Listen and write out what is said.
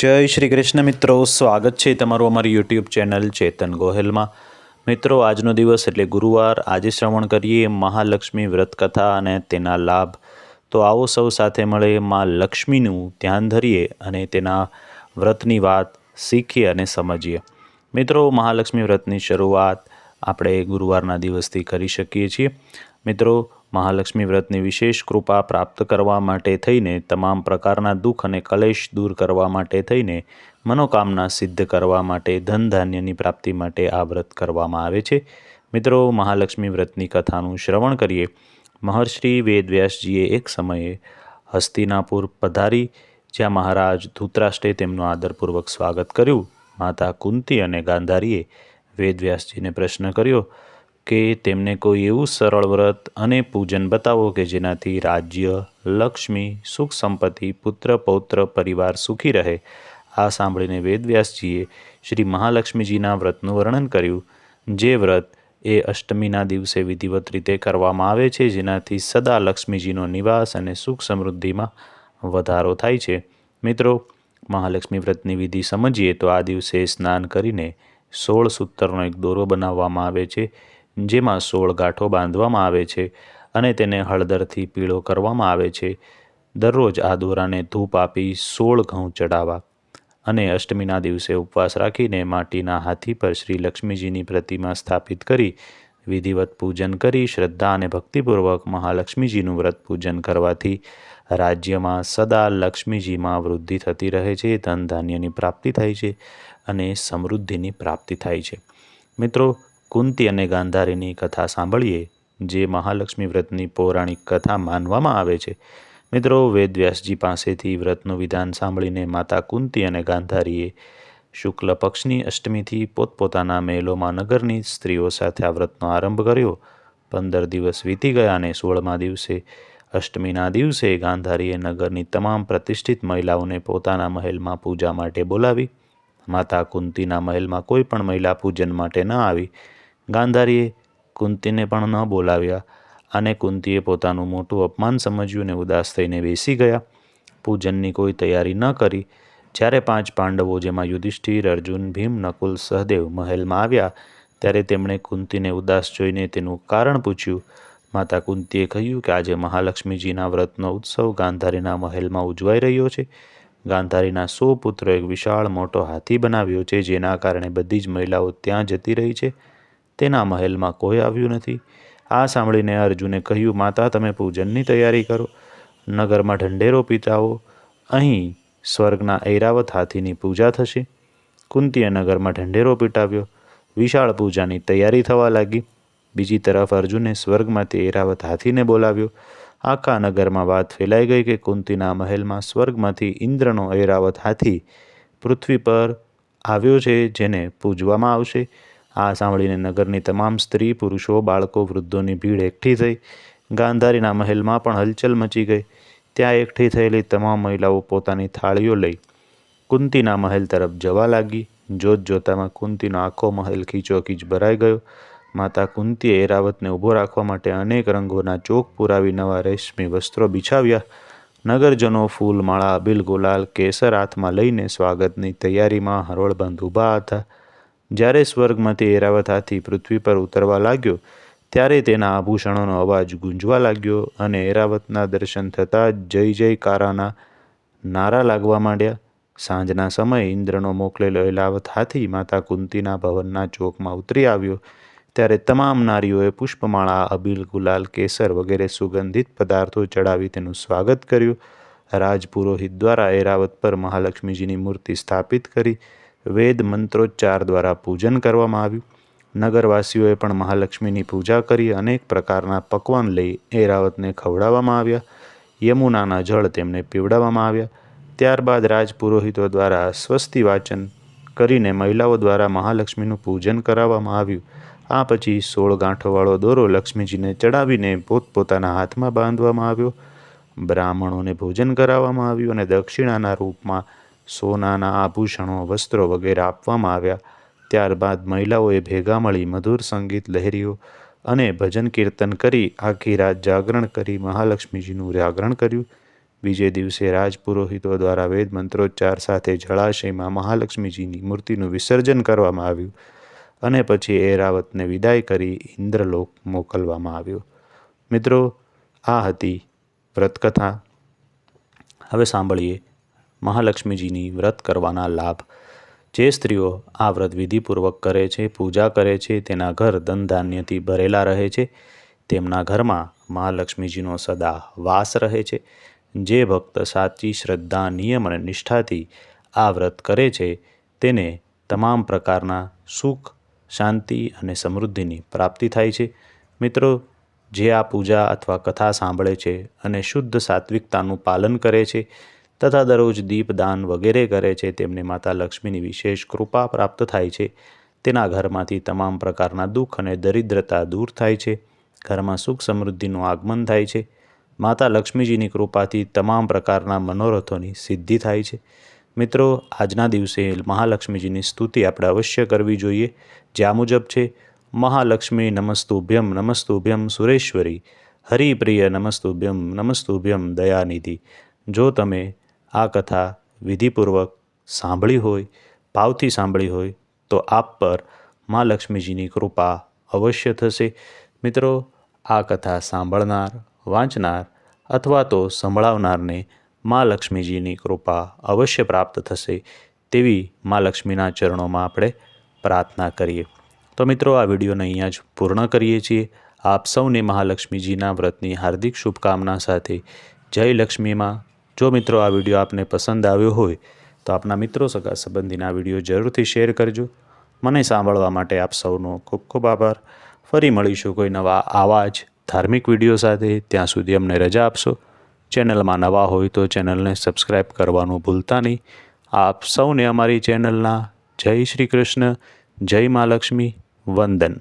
જય શ્રી કૃષ્ણ મિત્રો, સ્વાગત છે તમારું અમારી યુટ્યુબ ચેનલ ચેતન ગોહેલમાં. મિત્રો, આજનો દિવસ એટલે ગુરુવાર. આજે શ્રવણ કરીએ મહાલક્ષ્મી વ્રત કથા અને તેના લાભ. તો આવો સૌ સાથે મળે મા લક્ષ્મીનું ધ્યાન ધરીએ અને તેના વ્રતની વાત શીખીએ અને સમજીએ. મિત્રો, મહાલક્ષ્મી વ્રતની શરૂઆત આપણે ગુરુવારના દિવસથી કરી શકીએ છીએ. મિત્રો મહાલક્ષ્મી વ્રતની વિશેષ કૃપા પ્રાપ્ત કરવા માટે થઈને તમામ પ્રકારના દુઃખ અને કલેશ દૂર કરવા માટે થઈને મનોકામના સિદ્ધ કરવા માટે ધન ધાન્યની પ્રાપ્તિ માટે આ વ્રત કરવામાં આવે છે. મિત્રો, મહાલક્ષ્મી વ્રતની કથાનું શ્રવણ કરીએ. મહર્ષિ વેદવ્યાસજીએ એક સમયે હસ્તિનાપુર પધારી, જ્યાં મહારાજ ધૂતરાષ્ટ્રે તેમનું આદરપૂર્વક સ્વાગત કર્યું. માતા કુંતી અને ગાંધારીએ વેદવ્યાસજીને પ્રશ્ન કર્યો કે તેમને કોઈ એવું સરળ વ્રત અને પૂજન બતાવો કે જેનાથી રાજ્ય, લક્ષ્મી, સુખ સંપત્તિ, પુત્ર, પૌત્ર, પરિવાર સુખી રહે. આ સાંભળીને વેદવ્યાસજીએ શ્રી મહાલક્ષ્મીજીના વ્રતનું વર્ણન કર્યું. જે વ્રત એ અષ્ટમીના દિવસે વિધિવત રીતે કરવામાં આવે છે, જેનાથી સદા લક્ષ્મીજીનો નિવાસ અને સુખ સમૃદ્ધિમાં વધારો થાય છે. મિત્રો, મહાલક્ષ્મી વ્રતની વિધિ સમજીએ તો આ દિવસે સ્નાન કરીને સોળ સૂત્રનો એક દોરો બનાવવામાં આવે છે. જેમાં સોળ ગાંઠો બાંધવામાં આવે છે અને તેને હળદરથી પીળો કરવામાં આવે છે. દરરોજ આ દોરાને ધૂપ આપી સોળ ઘઉં ચડાવવા અને અષ્ટમીના દિવસે ઉપવાસ રાખીને માટીના હાથી પર શ્રી લક્ષ્મીજીની પ્રતિમા સ્થાપિત કરી વિધિવત પૂજન કરી શ્રદ્ધા અને ભક્તિપૂર્વક મહાલક્ષ્મીજીનું વ્રત પૂજન કરવાથી રાજ્યમાં સદા લક્ષ્મીજીમાં વૃદ્ધિ થતી રહે છે ધન ધાન્યની પ્રાપ્તિ થાય છે અને સમૃદ્ધિની પ્રાપ્તિ થાય છે. મિત્રો કુંતી અને ગાંધારીની કથા સાંભળીએ, જે મહાલક્ષ્મી વ્રતની પૌરાણિક કથા માનવામાં આવે છે. મિત્રો, વેદવ્યાસજી પાસેથી વ્રતનું વિધાન સાંભળીને માતા કુંતી અને ગાંધારીએ શુક્લ પક્ષની અષ્ટમીથી પોતપોતાના મહેલોમાં નગરની સ્ત્રીઓ સાથે આ વ્રતનો આરંભ કર્યો. પંદર દિવસ વીતી ગયા અને સોળમા દિવસે, અષ્ટમીના દિવસે ગાંધારીએ નગરની તમામ પ્રતિષ્ઠિત મહિલાઓને પોતાના મહેલમાં પૂજા માટે બોલાવી. માતા કુંતીના મહેલમાં કોઈ પણ મહિલા પૂજન માટે ન આવી. ગાંધારીએ કુંતીને પણ ન બોલાવ્યા અને કુંતીએ પોતાનું મોટું અપમાન સમજ્યું અને ઉદાસ થઈને બેસી ગયા. પૂજનની કોઈ તૈયારી ન કરી. જ્યારે પાંચ પાંડવો જેમાં યુધિષ્ઠિર, અર્જુન, ભીમ, નકુલ, સહદેવ મહેલમાં આવ્યા, ત્યારે તેમણે કુંતીને ઉદાસ જોઈને તેનું કારણ પૂછ્યું. માતા કુંતીએ કહ્યું કે આજે મહાલક્ષ્મીજીના વ્રતનો ઉત્સવ ગાંધારીના મહેલમાં ઉજવાઈ રહ્યો છે. ગાંધારીના સો પુત્રો એક વિશાળ મોટો હાથી બનાવ્યો છે, જેના કારણે બધી જ મહિલાઓ ત્યાં જતી રહી છે. તેના મહેલમાં કોઈ આવ્યું નથી. આ સાંભળીને અર્જુને કહ્યું, માતા, તમે પૂજનની તૈયારી કરો. નગરમાં ઢંઢેરો પીતાઓ. અહીં સ્વર્ગના ઐરાવત હાથીની પૂજા થશે. કુંતીએ નગરમાં ઢંઢેરો પીટાવ્યો. વિશાળ પૂજાની તૈયારી થવા લાગી. બીજી તરફ અર્જુને સ્વર્ગમાંથી ઐરાવત હાથીને બોલાવ્યો. આખા નગરમાં વાત ફેલાઈ ગઈ કે કુંતીના મહેલમાં સ્વર્ગમાંથી ઇન્દ્રનો ઐરાવત હાથી પૃથ્વી પર આવ્યો છે, જેને પૂજવામાં આવશે. આ સાંભળીને નગરની તમામ સ્ત્રી, પુરુષો, બાળકો, વૃદ્ધોની ભીડ એકઠી થઈ. ગાંધારીના મહેલમાં પણ હલચલ મચી ગઈ. ત્યાં એકઠી થયેલી તમામ મહિલાઓ પોતાની થાળીઓ લઈ કુંતીના મહેલ તરફ જવા લાગી. જોત જોતામાં કુંતીનો આખો મહેલ ખીચોખીચ ભરાઈ ગયો. માતા કુંતીએ એરાવતને ઊભો રાખવા માટે અનેક રંગોના ચોક પુરાવી નવા રેશમી વસ્ત્રો બિછાવ્યા. નગરજનો ફૂલ માળા અબીલ ગુલાલ કેસર હાથમાં લઈને સ્વાગતની તૈયારીમાં હરોળબંધ ઊભા હતા. જ્યારે સ્વર્ગમાંથી એરાવત હાથી પૃથ્વી પર ઉતરવા લાગ્યો, ત્યારે તેના આભૂષણોનો અવાજ ગુંજવા લાગ્યો અને એરાવતના દર્શન થતાં જય જયકારાના નારા લાગવા માંડ્યા. સાંજના સમયે ઇન્દ્રનો મોકલેલો એલાવત હાથી માતા કુંતીના ભવનના ચોકમાં ઉતરી આવ્યો. ત્યારે તમામ નારીઓએ પુષ્પમાળા, અબીલ, ગુલાલ, કેસર વગેરે સુગંધિત પદાર્થો ચડાવી તેનું સ્વાગત કર્યું. રાજપુરોહિત દ્વારા એરાવત પર મહાલક્ષ્મીજીની મૂર્તિ સ્થાપિત કરી વેદ મંત્રોચ્ચાર દ્વારા પૂજન કરવામાં આવ્યું. નગરવાસીઓએ પણ મહાલક્ષ્મીની પૂજા કરી અનેક પ્રકારના પકવાન લઈ એરાવતને ખવડાવવામાં આવ્યા. યમુનાના જળ તેમને પીવડાવવામાં આવ્યા. ત્યારબાદ રાજપુરોહિતો દ્વારા સ્વસ્તિ વાચન કરીને મહિલાઓ દ્વારા મહાલક્ષ્મીનું પૂજન કરાવવામાં આવ્યું. આ પછી સોળ ગાંઠોવાળો દોરો લક્ષ્મીજીને ચડાવીને પોતપોતાના હાથમાં બાંધવામાં આવ્યો. બ્રાહ્મણોને ભોજન કરાવવામાં આવ્યું અને દક્ષિણાના રૂપમાં સોનાના આભૂષણો, વસ્ત્રો વગેરે આપવામાં આવ્યા. ત્યારબાદ મહિલાઓએ ભેગા મળી મધુર સંગીત લહેરીઓ અને ભજન કીર્તન કરી આખી રાત જાગરણ કરી મહાલક્ષ્મીજીનું જાગરણ કર્યું. બીજે દિવસે રાજપુરોહિતો દ્વારા વેદ મંત્રોચ્ચાર સાથે જળાશયમાં મહાલક્ષ્મીજીની મૂર્તિનું વિસર્જન કરવામાં આવ્યું અને પછી એરાવતને વિદાય કરી ઇન્દ્રલોક મોકલવામાં આવ્યો. મિત્રો, આ હતી વ્રતકથા. હવે સાંભળીએ. મહાલક્ષ્મીજીની વ્રત કરવાના લાભ. જે સ્ત્રીઓ આ વ્રત વિધિપૂર્વક કરે છે, પૂજા કરે છે, તેના ઘર ધન ધાન્યથી ભરેલા રહે છે, તેમના ઘરમાં મહાલક્ષ્મીજીનો સદા વાસ રહે છે. જે ભક્ત સાચી શ્રદ્ધા, નિયમ અને નિષ્ઠાથી આ વ્રત કરે છે, તેને તમામ પ્રકારના સુખ, શાંતિ અને સમૃદ્ધિની પ્રાપ્તિ થાય છે. મિત્રો, જે આ પૂજા અથવા કથા સાંભળે છે અને શુદ્ધ સાત્વિકતાનું પાલન કરે છે તથા દરરોજ દીપદાન વગેરે કરે છે, તેમને માતા લક્ષ્મીની વિશેષ કૃપા પ્રાપ્ત થાય છે. તેના ઘરમાંથી તમામ પ્રકારના દુઃખ અને દરિદ્રતા દૂર થાય છે. ઘરમાં સુખ સમૃદ્ધિનું આગમન થાય છે. માતા લક્ષ્મીજીની કૃપાથી તમામ પ્રકારના મનોરથોની સિદ્ધિ થાય છે. મિત્રો, આજના દિવસે મહાલક્ષ્મીજીની સ્તુતિ આપણે અવશ્ય કરવી જોઈએ. જ્યાં મુજબ છે, મહાલક્ષ્મી નમસ્તુભ્યમ નમસ્તુભ્યમ સુરેશ્વરી, હરિપ્રિય નમસ્તુભ્યમ નમસ્તુભ્યમ દયાનિધિ. જો તમે આ કથા વિધિપૂર્વક સાંભળી હોય, ભાવથી સાંભળી હોય, તો આપ પર મા લક્ષ્મીજીની કૃપા અવશ્ય થશે. મિત્રો, આ કથા સાંભળનાર, વાંચનાર અથવા તો સંભળાવનારને મા લક્ષ્મીજીની કૃપા અવશ્ય પ્રાપ્ત થશે તેવી મા લક્ષ્મીના ચરણોમાં આપણે પ્રાર્થના કરીએ. તો મિત્રો, આ વિડીયોને અહીંયા જ પૂર્ણ કરીએ છીએ. આપ સૌને મહાલક્ષ્મીજીના વ્રતની હાર્દિક શુભકામના સાથે જય લક્ષ્મીમાં જો મિત્રો આ વીડિયો આપને પસંદ આવ્યો હોય, તો આપના મિત્રો સગા સંબંધીના વીડિયો જરૂરથી શેર કરજો. મને સાંભળવા માટે આપ સૌનો ખૂબ ખૂબ આભાર. ફરી મળીશું કોઈ નવા આવા જ ધાર્મિક વીડિયો સાથે. ત્યાં સુધી અમને રજા આપશો. ચેનલમાં નવા હોય તો ચેનલને સબસ્ક્રાઈબ કરવાનું ભૂલતા નહીં. આપ સૌને અમારી ચેનલના જય શ્રી કૃષ્ણ, જય મા લક્ષ્મી, વંદન.